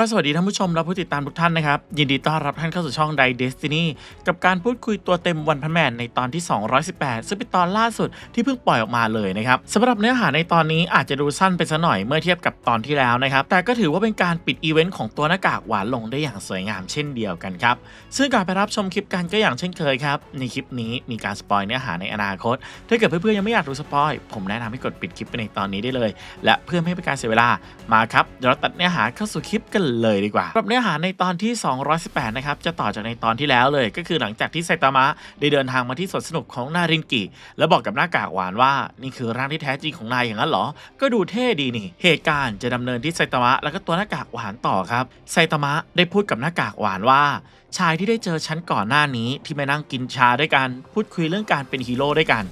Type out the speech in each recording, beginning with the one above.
ก็สวัสดีท่านผู้ชมและผู้ติดตามทุกท่านนะครับ ยินดีต้อนรับท่านเข้าสู่ช่องไดเดสตินีกับการพูดคุยตัวเต็มวันพันแมนในตอนที่ 218 ซึ่งเป็นตอนล่าสุดที่เพิ่งปล่อยออกมาเลยนะครับสำหรับเนื้อหาในตอนนี้อาจจะดูสั้นไปซะหน่อยเมื่อเทียบกับตอนที่แล้วนะครับ แต่ก็ถือว่าเป็นการปิดอีเวนต์ของตัวหน้ากากหวานลงได้อย่างสวยงามเช่นเดียวกันครับซึ่งการไปรับชมคลิปกันก็อย่างเช่นเคยครับในคลิปนี้มีการสปอยเนื้อหาในอนาคต ถ้าเกิดเพื่อนๆยังไม่อยากดูสปอยผมแนะนำให้กดปิดคลิปไปในตอนนี้ได้เลย และเพื่อไม่ให้เป็นการเสียเวลามาครับเดี๋ยวเราตัดเนื้อหาเข้าสู่คลิปกันเลยดีกว่าสำหรับเนื้อหาในตอนที่ 218 นะครับ จะต่อจากในตอนที่แล้วเลย ก็คือหลังจากที่ไซตามะได้เดินทางมาที่สวนสนุกของนารินกิ แล้วบอกกับหน้ากากหวานว่า นี่คือร่างที่แท้จริงของนายอย่างนั้นเหรอ ก็ดูเท่ดีนี่ เหตุการณ์จะดำเนินที่ไซตามะแล้วก็ตัวหน้ากากหวานต่อครับ ไซตามะได้พูดกับหน้ากากหวานว่าชายที่ได้เจอฉันก่อนหน้านี้ที่มานั่งกินชาด้วยกัน พูดคุยเรื่องการเป็นฮีโร่ด้วยกัน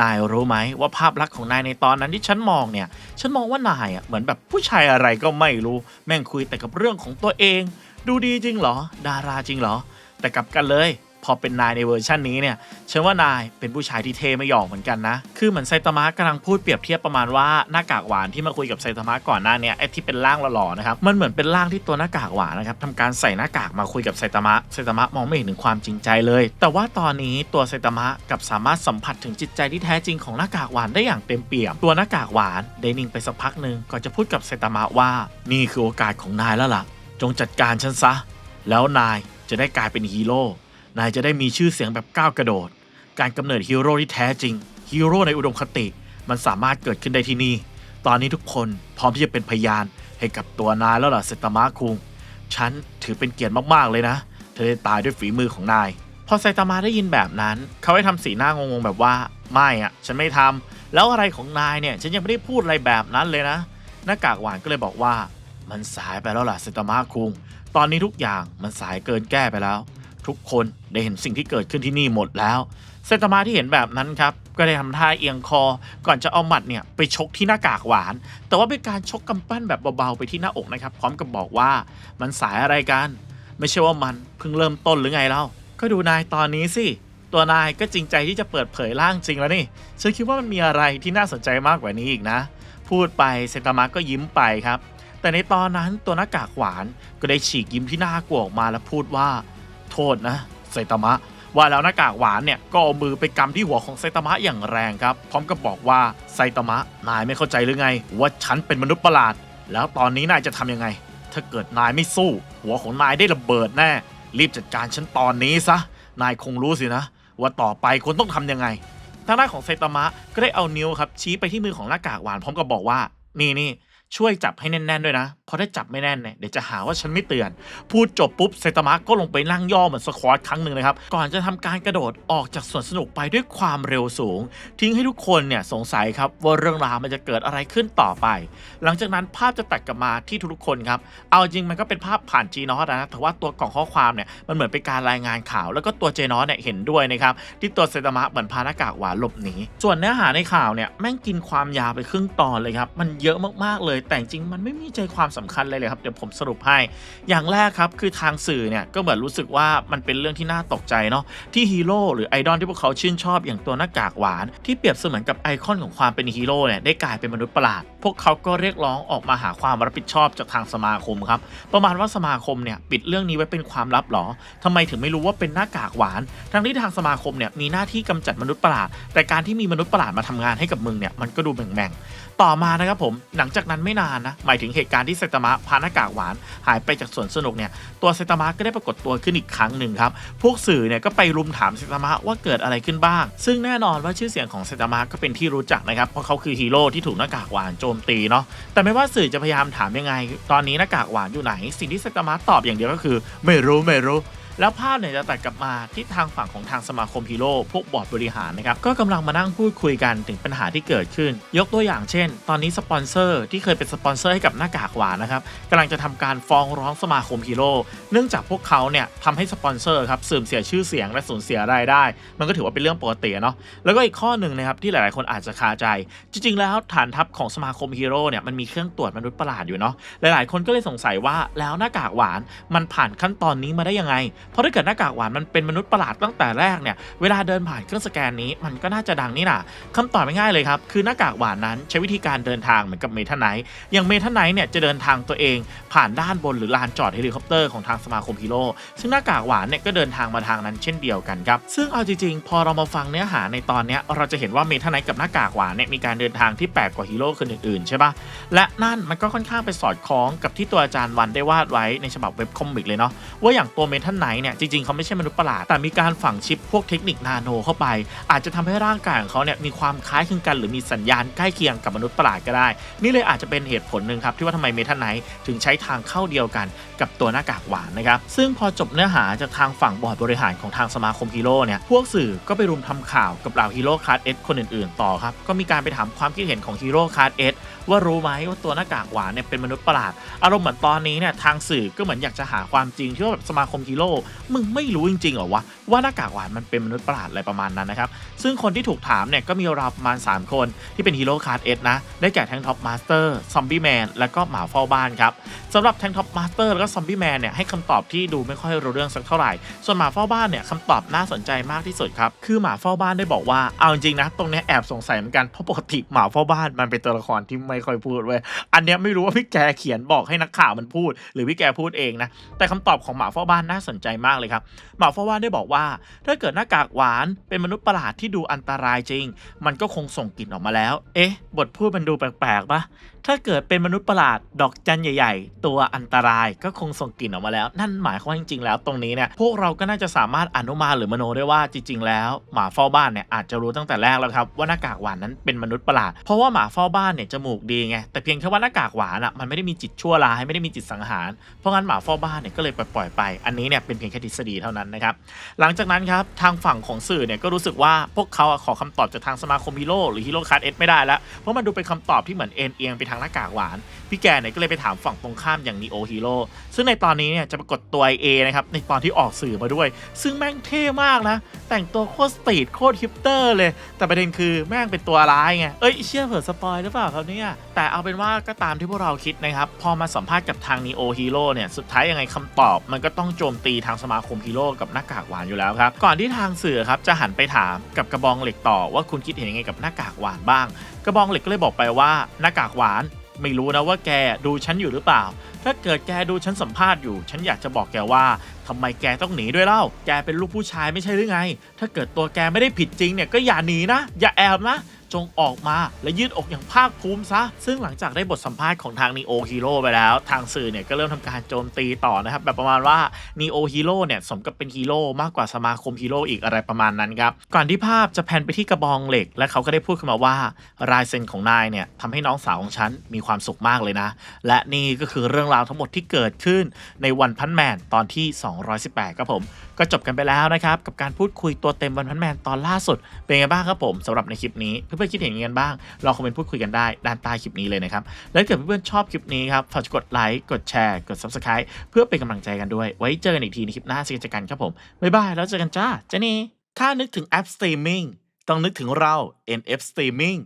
นายรู้ไหมว่าภาพลักษณ์ของนายในตอนนั้นที่ฉันมองเนี่ย ฉันมองว่านายอะเหมือนแบบผู้ชายอะไรก็ไม่รู้ แม่งคุยแต่กับเรื่องของตัวเอง ดูดีจริงเหรอ ดาราจริงเหรอ แต่กลับกันเลย พอเป็นนายในเวอร์ชันนี้เนี่ยฉันว่านายเป็นผู้ชายที่เทไม่หยอกเหมือนกันนะ คือเหมือนไซตามะกำลังพูดเปรียบเทียบประมาณว่าหน้ากากหวานที่มาคุยกับไซตามะก่อนหน้าเนี่ยไอ้ที่เป็นร่างหล่อๆนะครับมันเหมือนเป็นร่างที่ตัวหน้ากากหวานนะครับทำการใส่หน้ากากมาคุยกับไซตามะไซตามะมองไม่เห็นถึงความจริงใจเลย แต่ว่าตอนนี้ตัวไซตามะกับสามารถสัมผัสถึงจิตใจที่แท้จริงของหน้ากากหวานได้อย่างเต็มเปี่ยม ตัวหน้ากากหวานได้นิ่งไปสักพักหนึ่งก่อนจะพูดกับไซตามะว่า นี่คือโอกาสของนายแล้วล่ะ จงจัดการฉันซะ แล้วนายจะได้กลายเป็นฮีโร่ นายจะได้มีชื่อเสียงแบบก้าวกระโดด การกำเนิดฮีโร่ที่แท้จริงฮีโร่ในอุดมคติมันสามารถเกิดขึ้นได้ที่นี่ ตอนนี้ทุกคนพร้อมที่จะเป็นพยานให้กับตัวนายแล้วล่ะเซตามะคุง ฉันถือเป็นเกียรติมาก ๆ เลยนะ เธอได้ตายด้วยฝีมือของนาย พอไซตามะได้ยินแบบนั้น เขาให้ทำสีหน้างงๆแบบว่า ไม่อะฉันไม่ทำแล้วอะไรของนายเนี่ย ฉันยังไม่ได้พูดอะไรแบบนั้นเลยนะ หน้ากากหวานก็เลยบอกว่า มันสายไปแล้วล่ะเซตามะคุง ตอนนี้ทุกอย่างมันสายเกินแก้ไปแล้ว ทุกคน ได้เห็นสิ่งที่เกิดขึ้นที่นี่หมดแล้ว เซตามะที่เห็นแบบนั้นครับก็ได้ทำท่าเอียงคอ ก่อนจะเอาหมัดเนี่ยไปชกที่หน้ากากหวาน แต่ว่าเป็นการชกกำปั้นแบบเบาๆไปที่หน้าอกนะครับ พร้อมกับบอกว่ามันสายอะไรกัน ไม่ใช่ว่ามันเพิ่งเริ่มต้นหรือไงเล่าก็ดูนายตอนนี้สิตัวนายก็จริงใจที่จะเปิดเผยร่างจริงแล้วนี่ฉันคิดว่ามันมีอะไรที่น่าสนใจมากกว่านี้อีกนะ พูดไปเซนตามะก็ยิ้มไปครับ แต่ในตอนนั้นตัวหน้ากากหวานก็ได้ฉีกยิ้มที่น่ากลัวออกมาแล้วพูดว่า โทษนะ ไซตามะ ว่าแล้วหน้ากากหวานเนี่ยก็เอามือไปกำที่หัวของไซตามะอย่างแรงครับ พร้อมกับบอกว่าไซตามะนายไม่เข้าใจหรือไง ว่าฉันเป็นมนุษย์ประหลาด แล้วตอนนี้นายจะทำยังไง ถ้าเกิดนายไม่สู้ หัวของนายได้ระเบิดแน่ รีบจัดการฉันตอนนี้ซะนายคงรู้สินะ ว่าต่อไปคนต้องทำยังไงทางด้านของไซตามะก็ได้เอานิ้วครับชี้ไปที่มือของหน้ากากหวานพร้อมกับบอกว่านี่นี่ช่วยจับให้แน่นๆด้วยนะ ราะถ้าจับไม่แน่นเนี่ยเดี๋ยวจะหาว่าฉันไม่เตือน พูดจบปุ๊บไซตามะก็ลงไปนั่งย่อเหมือนสควอตครั้งหนึ่งนะครับ ก่อนจะทำการกระโดดออกจากสวนสนุกไปด้วยความเร็วสูง ทิ้งให้ทุกคนเนี่ยสงสัยครับว่าเรื่องราวมันจะเกิดอะไรขึ้นต่อไป หลังจากนั้นภาพจะตัดกลับมาที่ทุกๆคนครับ เอาจริงมันก็เป็นภาพผ่านจีนอสนะแต่ว่าตัวกล่องข้อความเนี่ยมันเหมือนเป็นการรายงานข่าว แล้วก็ตัวเจนอสเนี่ยเห็นด้วยนะครับที่ตัวไซตามะเหมือนพาหน้ากากหวานหลบหนีส่วนเนื้อหาในข่าวเนี่ยแม่งกินความยาวไปครึ่งตอนเลยครับมันเยอะมากๆเลยแต่จริงมันไม่มีใจความสำคัญเลยเลยครับเดี๋ยวผมสรุปให้ อย่างแรกครับคือทางสื่อเนี่ยก็เหมือนรู้สึกว่ามันเป็นเรื่องที่น่าตกใจเนาะที่ฮีโร่หรือไอดอลที่พวกเขาชื่นชอบอย่างตัวหน้ากากหวาน ที่เปรียบเสมือนกับไอคอนของความเป็นฮีโร่เนี่ยได้กลายเป็นมนุษย์ประหลาด พวกเขาก็เรียกร้องออกมาหาความรับผิดชอบจากทางสมาคมครับประมาณว่าสมาคมเนี่ยปิดเรื่องนี้ไว้เป็นความลับหรอทำไมถึงไม่รู้ว่าเป็นหน้ากากหวาน ทั้งที่ทางสมาคมเนี่ยมีหน้าที่กำจัดมนุษย์ประหลาด แต่การที่มีมนุษย์ประหลาดมาทำงานให้กับมึงเนี่ยมันก็ดูแบ่งๆต่อมานะครับผมหลังจากนั้นไม่นานนะหมายถึงเหตุการณ์ที่ไซตามะพาหน้ากากหวานหายไปจากสวนสนุกเนี่ยตัวไซตามะก็ได้ปรากฏตัวขึ้นอีกครั้งหนึ่งครับพวกสื่อเนี่ยก็ไปรุมถามไซตามะว่าเกิดอะไรขึ้นบ้าง ซึ่งแน่นอนว่าชื่อเสียงของไซตามะก็เป็นที่รู้จักนะครับเพราะเขาคือฮีโร่ที่ถูกหน้ากากหวานโจมตีเนาะแต่ไม่ว่าสื่อจะพยายามถามยังไง ตอนนี้หน้ากากหวานอยู่ไหน สิ่งที่ไซตามะตอบอย่างเดียวก็คือ ไม่รู้ไม่รู้ แล้วภาพเนี่ยจะตัดกลับมาที่ทางฝั่งของทางสมาคมฮีโร่พวกบอร์ดบริหารนะครับก็กำลังมานั่งพูดคุยกันถึงปัญหาที่เกิดขึ้น ยกตัวอย่างเช่น ตอนนี้สปอนเซอร์ที่เคยเป็นสปอนเซอร์ให้กับหน้ากากหวานนะครับกำลังจะทำการฟ้องร้องสมาคมฮีโร่เนื่องจากพวกเขาเนี่ยทำให้สปอนเซอร์ครับเสื่อมเสียชื่อเสียงและสูญเสียรายได้ มันก็ถือว่าเป็นเรื่องปกติเนาะแล้วก็อีกข้อหนึ่งนะครับที่หลาย ๆ คนอาจจะคาใจ จริง ๆ แล้วฐานทัพของสมาคมฮีโร่เนี่ยมันมีเครื่องตรวจมนุษย์ประหลาดอยู่เนาะหลาย ๆ คนก็เลยสงสัยว่าแล้วหน้ากากหวานมันผ่านขั้นตอนนี้มาได้ยังไงเพราะถ้าเกิดหน้ากากหวานมันเป็นมนุษย์ประหลาดตั้งแต่แรกเนี่ยเวลาเดินผ่านเครื่องสแกนนี้มันก็น่าจะดังนี่นะคำตอบง่ายๆเลยครับคือหน้ากากหวานนั้นใช้วิธีการเดินทางเหมือนกับเมทัลไนท์อย่างเมทัลไนท์เนี่ยจะเดินทางตัวเองผ่านด้านบนหรือลานจอดเฮลิคอปเตอร์ของทางสมาคมฮีโร่ซึ่งหน้ากากหวานเนี่ยก็เดินทางมาทางนั้นเช่นเดียวกันครับซึ่งเอาจริงๆ พอเรามาฟังเนื้อหาในตอนเนี้ยเราจะเห็นว่าเมทัลไนท์กับหน้ากากหวานเนี่ยมีการเดินทางที่แปลกกว่าฮีโร่คนอื่นๆใช่ปะและนั่นมันก็ค่อนข้างไปสอดคล้องกับที่ตัวอาจารย์วันได้วาดไว้ในฉบับเว็บคอมิกเลยเนาะว่าอย่างตัวเมทัลไนท์เนี่ยจริงๆเขาไม่ใช่มนุษย์ประหลาดแต่มีการฝังชิปพวกเทคนิคนาโนเข้าไป อาจจะทำให้ร่างกายของเขาเนี่ยมีความคล้ายคลึงกัน หรือมีสัญญาณใกล้เคียงกับมนุษย์ประหลาดก็ได้ นี่เลยอาจจะเป็นเหตุผลหนึ่งครับที่ว่าทำไมเมทัลไนท์ถึงใช้ทางเข้าเดียวกันกับตัวหน้ากากหวานนะครับซึ่งพอจบเนื้อหาจากทางฝั่งบอร์ดบริหารของทางสมาคมฮีโร่เนี่ยพวกสื่อก็ไปรุมทำข่าวกับเหล่าฮีโร่คาร์ดเอสคนอื่นๆ ต่อครับก็มีการไปถามความคิดเห็นของฮีโร่คาร์ดเอสว่ารู้ไหมว่าตัวหน้ากากหวานเนี่ยเป็นมนุษย์ประหลาด อารมณ์เหมือนตอนนี้เนี่ยทางสื่อก็เหมือนอยากจะหาความจริงที่ว่าแบบสมาคมฮีโร่มึงไม่รู้จริงๆเหรอวะว่าหน้ากากหวานมันเป็นมนุษย์ประหลาดอะไรประมาณนั้นนะครับ ซึ่งคนที่ถูกถามเนี่ยก็มีราวประมาณ 3 คนที่เป็นฮีโร่คาร์ดเอสนะ ได้แก่แทงท็อปมาสเตอร์ซอมบี้แมนแล้วก็หมาเฝ้าบ้านครับสำหรับแทงท็อปมาสเตอร์แล้วก็ซอมบี้แมนเนี่ยให้คำตอบที่ดูไม่ค่อยรู้เรื่องสักเท่าไหร่ ส่วนหมาเฝ้าบ้านเนี่ยคำตอบน่าสนใจมากที่สุดครับคือหมาเฝ้าบ้านได้บอกว่าเอาจริงๆนะตรงนี้แอบสงสัยเหมือนกันเพราะปกติหมาเฝ้าบ้านมันเป็นตัวละครที่ไม่ค่อยพูดเว้ยอันเนี้ยไม่รู้ว่าพี่แกเขียนบอกให้นักข่าวมันพูด หรือพี่แกพูดเองนะแต่คำตอบของหมาเฝ้าบ้านน่าสนใจมากเลยครับหมาเฝ้าบ้านได้บอกว่า ถ้าเกิดหน้ากากหวานเป็นมนุษย์ประหลาดที่ดูอันตรายจริง มันก็คงส่งกลิ่นออกมาแล้ว เอ๊ะ บทพูดมันดูแปลกๆปะถ้าเกิดเป็นมนุษย์ประหลาดดอกจันใหญ่ ๆ ตัวอันตรายก็คงส่งกลิ่นออกมาแล้ว นั่นหมายความว่าจริงๆ แล้วตรงนี้เนี่ยพวกเราก็น่าจะสามารถอนุมานหรือมโนได้ว่าจริง ๆ แล้ว หมาเฝ้าบ้านเนี่ยอาจจะรู้ตั้งแต่แรกแล้วครับว่าหน้ากากหวานนั้นเป็นมนุษย์ประหลาด เพราะว่าหมาเฝ้าบ้านเนี่ยจมูกดีไงแต่เพียงแค่ว่าหน้ากากหวานอะมันไม่ได้มีจิตชั่วร้ายไม่ได้มีจิตสังหารเพราะงั้นหมาเฝ้าบ้านเนี่ยก็เลยปล่อยไป อันนี้เนี่ยเป็นพียงแค่ทฤษฎีเท่านั้นนะครับ หลังจากนั้นครับทางฝั่งของสื่อเนี่ยก็รู้สึกว่าพวกเขาขอคำตอบจากทางสมาคมฮีโร่หรือฮีโร่คาร์ดเอสไม่ได้แล้ว เพราะมันดูเป็นคำตอบที่เหมือนเอ็นเอียงไปทางหน้ากากหวาน พี่แกเนี่ยก็เลยไปถามฝั่งตรงข้ามอย่างนีโอฮีโร่ซึ่งในตอนนี้เนี่ยจะปรากฏตัว A นะครับในตอนที่ออกสื่อมาด้วย ซึ่งแม่งเท่มากนะ แต่งตัวโคตรสตรีทโคตรฮิปเตอร์เลย แต่ประเด็นคือแม่งเป็นตัวร้ายไงเอ้ยเชื่อเผื่อสปอยหรือเปล่าครับเนี่ยแต่เอาเป็นว่าก็ตามที่พวกเราคิดนะครับพอมาสัมภาษณ์กับทางนีโอฮีโร่เนี่ยสุดท้ายยังไงคำตอบมันก็ต้องโจมตีทางางสมาคมฮีโร่กับหน้ากากหวานอยู่แล้วครับ ก่อนที่ทางสื่อครับจะหันไปถามกับกระบองเหล็กต่อว่าคุณคิดเห็นยังไงกับหน้ากากหวานบ้าง กระบองเหล็กก็เลยบอกไปว่าหน้ากากหวาน ไม่รู้นะว่าแกดูฉันอยู่หรือเปล่า ถ้าเกิดแกดูฉันสัมภาษณ์อยู่ ฉันอยากจะบอกแกว่าทำไมแกต้องหนีด้วยเล่า แกเป็นลูกผู้ชายไม่ใช่หรือไง ถ้าเกิดตัวแกไม่ได้ผิดจริงเนี่ยก็อย่าหนีนะ อย่าแอบนะ จงออกมา และยืดอกอย่างภาคภูมิซะ ซึ่งหลังจากได้บทสัมภาษณ์ของทางนีโอฮีโร่ไปแล้ว ทางสื่อเนี่ยก็เริ่มทำการโจมตีต่อนะครับ แบบประมาณว่านีโอฮีโร่เนี่ยสมกับเป็นฮีโร่มากกว่าสมาคมฮีโร่อีกอะไรประมาณนั้นครับก่อนที่ภาพจะแพนไปที่กระบองเหล็ก และเขาก็ได้พูดขึ้นมาว่ารายเซ็นของนายเนี่ยทำให้น้องสาวของฉันมีความสุขมากเลยนะ และนี่ก็คือเรื่องราวทั้งหมดที่เกิดขึ้นในวันพันแมนตอนที่ 218ครับผม ก็จบกันไปแล้วนะครับ กับการพูดคุยตัวเต็มวันพันแมนตอนล่าสุด เป็นไงบ้างครับผมสำหรับในคลิปนี้ เพื่อนๆคิดเห็นยังไงบ้างลองคอมเมนต์พูดคุยกันได้ด้านใต้คลิปนี้เลยนะครับ และถ้าเกิดเพื่อนๆชอบคลิปนี้ครับฝากกดไลค์กดแชร์กด subscribe เพื่อเป็นกำลังใจกันด้วย ไว้เจอกันอีกทีในคลิปหน้าสิกันกันครับผมบ๊ายบายแล้วเจอกันจ้าเจนี่ถ้านึกถึงแอปสตรีมมิ่งต้องนึกถึงเรา NF Streaming